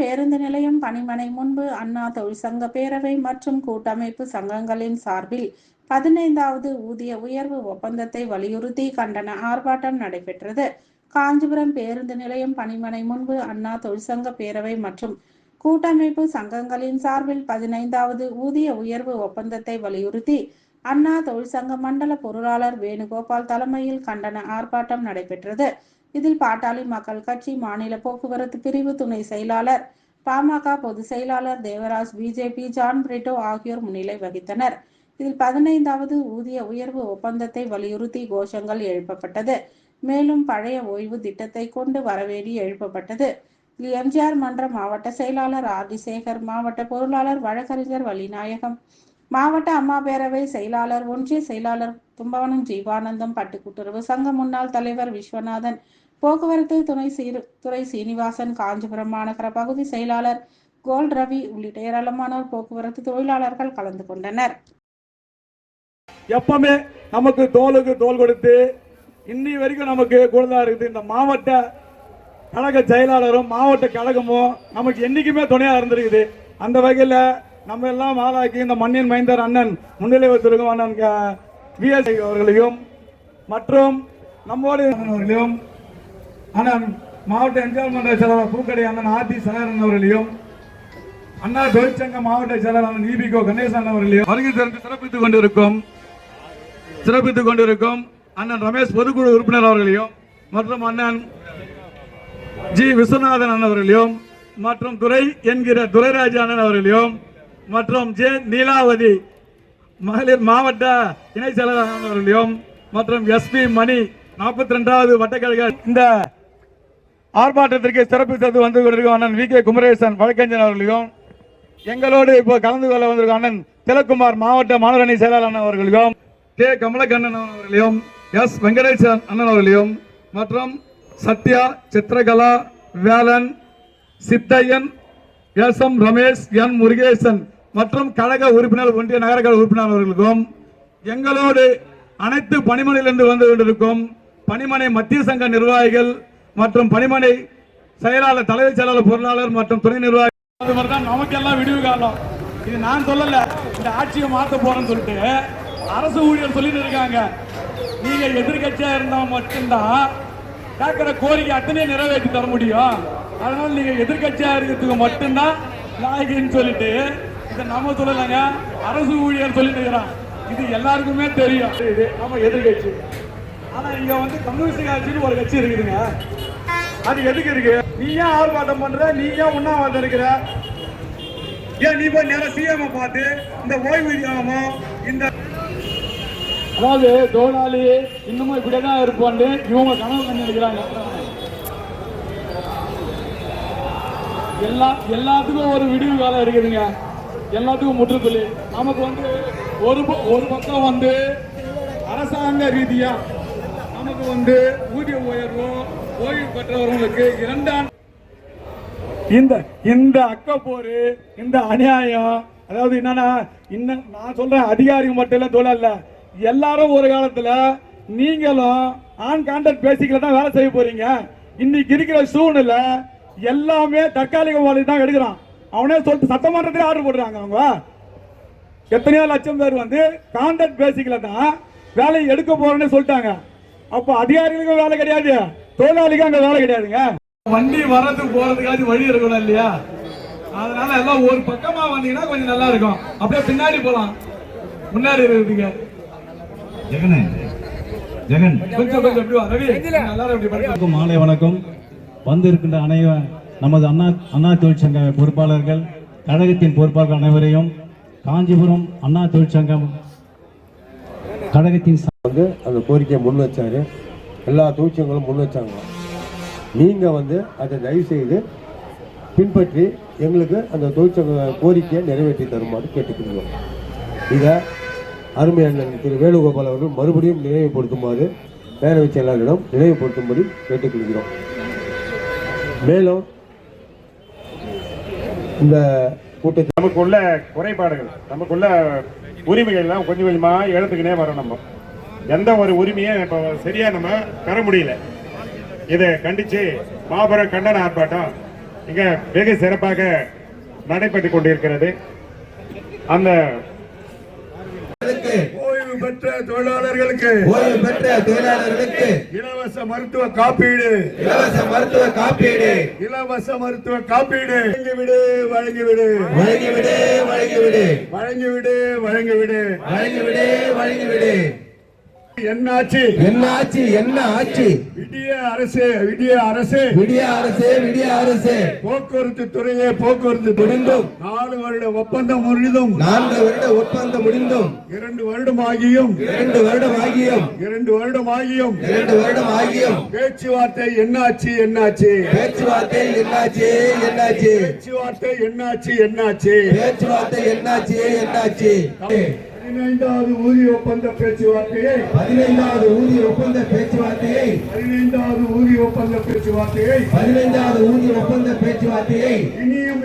பேருந்து நிலையம் பணிமனை முன்பு அண்ணா தொழிற்சங்க பேரவை மற்றும் கூட்டமைப்பு சங்கங்களின் சார்பில் பதினைந்தாவது ஊதிய உயர்வு ஒப்பந்தத்தை வலியுறுத்தி கண்டன ஆர்ப்பாட்டம் நடைபெற்றது. காஞ்சிபுரம் பேருந்து நிலையம் பணிமனை முன்பு அண்ணா தொழிற்சங்க பேரவை மற்றும் கூட்டமைப்பு சங்கங்களின் சார்பில் பதினைந்தாவது ஊதிய உயர்வு ஒப்பந்தத்தை வலியுறுத்தி அண்ணா தொழிற்சங்க மண்டல பொருளாளர் வேணுகோபால் தலைமையில் கண்டன ஆர்ப்பாட்டம் நடைபெற்றது. இதில் பாட்டாளி மக்கள் கட்சி மாநில போக்குவரத்து பிரிவு துணை செயலாளர் பாமக பொதுச் செயலாளர் தேவராஜ் பிஜேபி ஜான் பிரிட்டோ ஆகியோர் முன்னிலை வகித்தனர். இதில் பதினைந்தாவது ஊதிய உயர்வு ஒப்பந்தத்தை வலியுறுத்தி கோஷங்கள் எழுப்பப்பட்டது. மேலும் பழைய ஓய்வு திட்டத்தை கொண்டு வரவேண்டி எழுப்பப்பட்டது. இதில் எம்ஜிஆர் மன்ற மாவட்ட செயலாளர் ஆர் டி சேகர் மாவட்ட பொருளாளர் வழக்கறிஞர் வழிநாயகம் மாவட்ட அம்மா பேரவை செயலாளர் ஒன்றிய செயலாளர் தும்பவனம் ஜீவானந்தம் பட்டுக்கூட்டுறவு சங்க முன்னாள் தலைவர் விஸ்வநாதன் போக்குவரத்து துணை துறை சீனிவாசன் காஞ்சிபுரம் மாநகர பகுதி செயலாளர் கோல் ரவி உள்ளிட்ட ஏராளமானோர் போக்குவரத்து தொழிலாளர்கள் கலந்து கொண்டனர். எப்பவுமே நமக்கு தோலுக்கு தோல் கொடுத்து இன்னி வரைக்கும் நமக்கு கூடுதலா இருக்குது. இந்த மாவட்ட கழக செயலாளரும் மாவட்ட கழகமும் நமக்கு என்னைக்குமே துணையா இருந்திருக்குது. அந்த வகையில் நம்ம எல்லாம் ஆளாக்கி இந்த மண்ணின் மைந்தர் அண்ணன் முன்னிலை வச்சிருக்கும் அண்ணன் விஎஸ் அவர்களையும் மற்றும் நம்மோடு அவர்களையும் அண்ணன் மாவட்ட எம்ஜிஆர் மன்ற செயலாளர் பூக்கடை அண்ணன் ஆர்த்தி சகாரன் அவர்களையும் அண்ணா தொழிற்சங்க மாவட்ட செயலாளர் ஈபிகோ கணேசன் அவர்களையும் வருகை தந்து சிறப்பித்துக் கொண்டிருக்கும் சிறப்பித்துக் கொண்டிருக்கும் அண்ணன் ரமேஷ் பொதுக்குழு உறுப்பினர் அவர்களையும் மற்றும் அண்ணன் ஜி விஸ்வநாதன் அண்ணன் அவர்களையும் மற்றும் துரை என்கிற துரைராஜ அண்ணன் அவர்களையும் மற்றும் ஜே நீலாவதி மகளிர் மாவட்ட இணை செயலாளர் அவர்களையும் மற்றும் எஸ்பி மணி நாற்பத்தி ரெண்டாவது வட்டக்கழக இந்த ஆர்ப்பாட்டத்திற்கு சிறப்பு தந்து வந்து கொண்டிருக்கும் அண்ணன் வி கே குமரேசன் வழக்கறிஞர் அவர்களையும் எங்களோடு இப்போ கலந்து கொள்ள வந்திருக்கும் அண்ணன் திலக்குமார் மாவட்ட மாணவரணி செயலாளர் அவர்களையும் கே. கமலக்கண்ணன் அவர்களையும் எஸ். வெங்கடேசன் அண்ணன் அவர்களையும் மற்றும் Sathya Chithrakala Velan Chithaiyan S. M. Ramesh N. Murugesan மற்றும் கழக உறுப்பினர் ஒன்றிய நகரக்கழக உறுப்பினர் அவர்களுக்கும் எங்களோடு அனைத்து பணிமனையிலிருந்து வந்து கொண்டிருக்கும் பணிமனை மத்திய சங்க நிர்வாகிகள் மற்றும் பணிமனை செயலாளர் தலைமை செயலாளர் பொருளாளர் மற்றும் துணை நிர்வாகி அது மாதிரி தான் நமக்கெல்லாம் விடிவு காலம். இது நான் சொல்லல இந்த ஆட்சியை மாற்ற போறேன்னு சொல்லிட்டு அரசு ஊழியர் சொல்லிட்டு இருக்காங்க. நீங்க எதிர்கட்சியா இருந்தா மட்டும்தான் கேட்கிற கோரிக்கை அத்தனையும் நிறைவேற்றி தர முடியும். அதனால நீங்க எதிர்கட்சியா இருக்கிறதுக்கு மட்டும்தான் லாயகின்னு சொல்லிட்டு இதை நம்ம சொல்லலைங்க அரசு ஊழியர் சொல்லிட்டு இருக்கிறான். இது எல்லாருக்குமே தெரியும். இது நம்ம எதிர்கட்சி ஆனா இங்க வந்து கம்யூனிஸ்ட் கட்சின்னு ஒரு கட்சி இருக்குதுங்க. அது எதுக்கு இருக்கு? நீ ஏன் ஆர்ப்பாட்டம் பண்ற? நீ ஏன் உண்ணாவிரதம் இருக்கிற ஏன் நீ போய் நேரம் சிஎம் பார்த்து இந்த ஓய்வூதியமோ இந்த அதாவது தோனாளி இன்னமும் இப்படியே தான் இருப்பான்னு இவங்க கனவு கண்டு நினைக்கிறாங்க எல்லா எல்லாத்துக்கும் ஒரு விடிவு காலம் இருக்குதுங்க. எல்லாத்துக்கும் முற்றுப்புள்ளி. நமக்கு வந்து ஒரு ப- ஒரு பக்கம் வந்து அரசாங்க ரீதியா நமக்கு வந்து ஊதிய உயர்வோ ஓய்வு பெற்றவர்களுக்கு இரண்டாம் இந்த இந்த அக்கப்போரு இந்த அநியாயம் அதாவது என்னன்னா இன்னும் நான் சொல்றேன் அதிகாரிகள் மட்டும் இல்லை தொழில் எல்லாரும் ஒரு காலத்துல நீங்களும் ஆன் கான்ட்ராக்ட் பேசிக்கல தான் வேலை செய்ய போறீங்க. இன்னைக்கு இருக்கிற சூழ்நிலை எல்லாமே தற்காலிக வேலை தான் எடுக்கிறான். அவனே சொல்லிட்டு சட்டமன்றத்தில் ஆர்டர் போடுறாங்க அவங்க. எத்தனையோ லட்சம் பேர் வந்து கான்ட்ராக்ட் பேசிக்கல தான் வேலையை எடுக்க போறேன்னு சொல்லிட்டாங்க. அப்போ அதிகாரிகளுக்கும் வேலை கிடையாது. தொழிலாளிக்கும் அங்க வேலை கிடையாதுங்க. வண்டி வர்றதுக்கு போறதுக்காச்சும் வழி இருக்கணும் இல்லையா? அதனால எல்லாம் ஒரு பக்கமா வந்தீங்கன்னா கொஞ்சம் நல்லா இருக்கும். அப்படியே பின்னாடி போலாம். முன்னாடி இருக்குதுங்க ஜெகனே ஜெகன். கொஞ்சம் கொஞ்சம் எப்படி ரவி எல்லாரும் படிக்கலாம் அனைவருக்கும் மாலை வணக்கம். வந்து இருக்கின்ற அனைவ நமது அண்ணா அண்ணா தொழிற்சங்க பொறுப்பாளர்கள் கழகத்தின் பொறுப்பாளர்கள் அனைவரையும் காஞ்சிபுரம் அண்ணா தொழிற்சங்கம் கழகத்தின் வந்து அந்த கோரிக்கையை முன் வச்சார். எல்லா தொழிற்சங்களும் முன் வச்சாங்க. நீங்கள் வந்து அதை தயவு செய்து பின்பற்றி எங்களுக்கு அந்த தொழிற்சங்க கோரிக்கையை நிறைவேற்றி தருமாறு கேட்டுக்கொள்கிறோம். இதை அருமை அண்ணன் திரு வேணுகோபால் அவர்கள் மறுபடியும் நினைவுபடுத்துமாறு பேரவைச் செயலாளரிடம் நினைவுபடுத்தும்படி கேட்டுக்கொள்கிறோம். மேலும் இந்த கூட்டத்தில் நமக்குள்ள குறைபாடுகள் நமக்குள்ள உரிமைகள் எல்லாம் கொஞ்சம் கொஞ்சமா எழுத்துக்கினே வரோம் நம்ம. எந்த ஒரு உரிமையும் இப்போ சரியா நம்ம பெற முடியல. இதை கண்டிச்சு மாபெரும் கண்டன ஆர்ப்பாட்டம் இங்க வெகு சிறப்பாக நடைபெற்றுக் கொண்டிருக்கிறது. அந்த பெற்ற தொழிலாளர்களுக்கு ஓய்வு பெற்ற தொழிலாளர்களுக்கு இலவச மருத்துவ காப்பீடு. இலவச மருத்துவ காப்பீடு. இலவச மருத்துவ காப்பீடு. வழங்கிவிடு வழங்கிவிடு. வழங்கிவிடு வழங்கிவிடு. வழங்கிவிடு வழங்கிவிடு. வழங்கிவிடு வழங்கிவிடு. என்னாச்சு? என்ன ஆட்சி என்ன ஆட்சி விடிய அரசு விடிய அரசு. விடிய அரசு விடிய அரசு. போக்குவரத்து துறையே போக்குவரத்து முடிந்தும். நாலு வருட ஒப்பந்தம் முடிந்தும். நான்கு வருட ஒப்பந்தம் முடிந்தும். இரண்டு வருடம் ஆகியும் இரண்டு வருடம் ஆகியும் இரண்டு வருடம் ஆகியும் இரண்டு வருடம் ஆகியும் பேச்சுவார்த்தை என்னாச்சு என்னாச்சு? பேச்சுவார்த்தை என்னாச்சு என்னாச்சு? பேச்சுவார்த்தை என்னாச்சு என்னாச்சு? பேச்சுவார்த்தை என்னாச்சு என்னாச்சு? பதினைந்தாவது ஊதிய ஒப்பந்த பேச்சுவார்த்தையை பதினைந்தாவது ஊதிய ஒப்பந்த பேச்சுவார்த்தையை பதினைந்தாவது ஊதிய ஒப்பந்த பேச்சுவார்த்தையை பதினைந்தாவது ஊதிய ஒப்பந்த பேச்சுவார்த்தையை இனியும்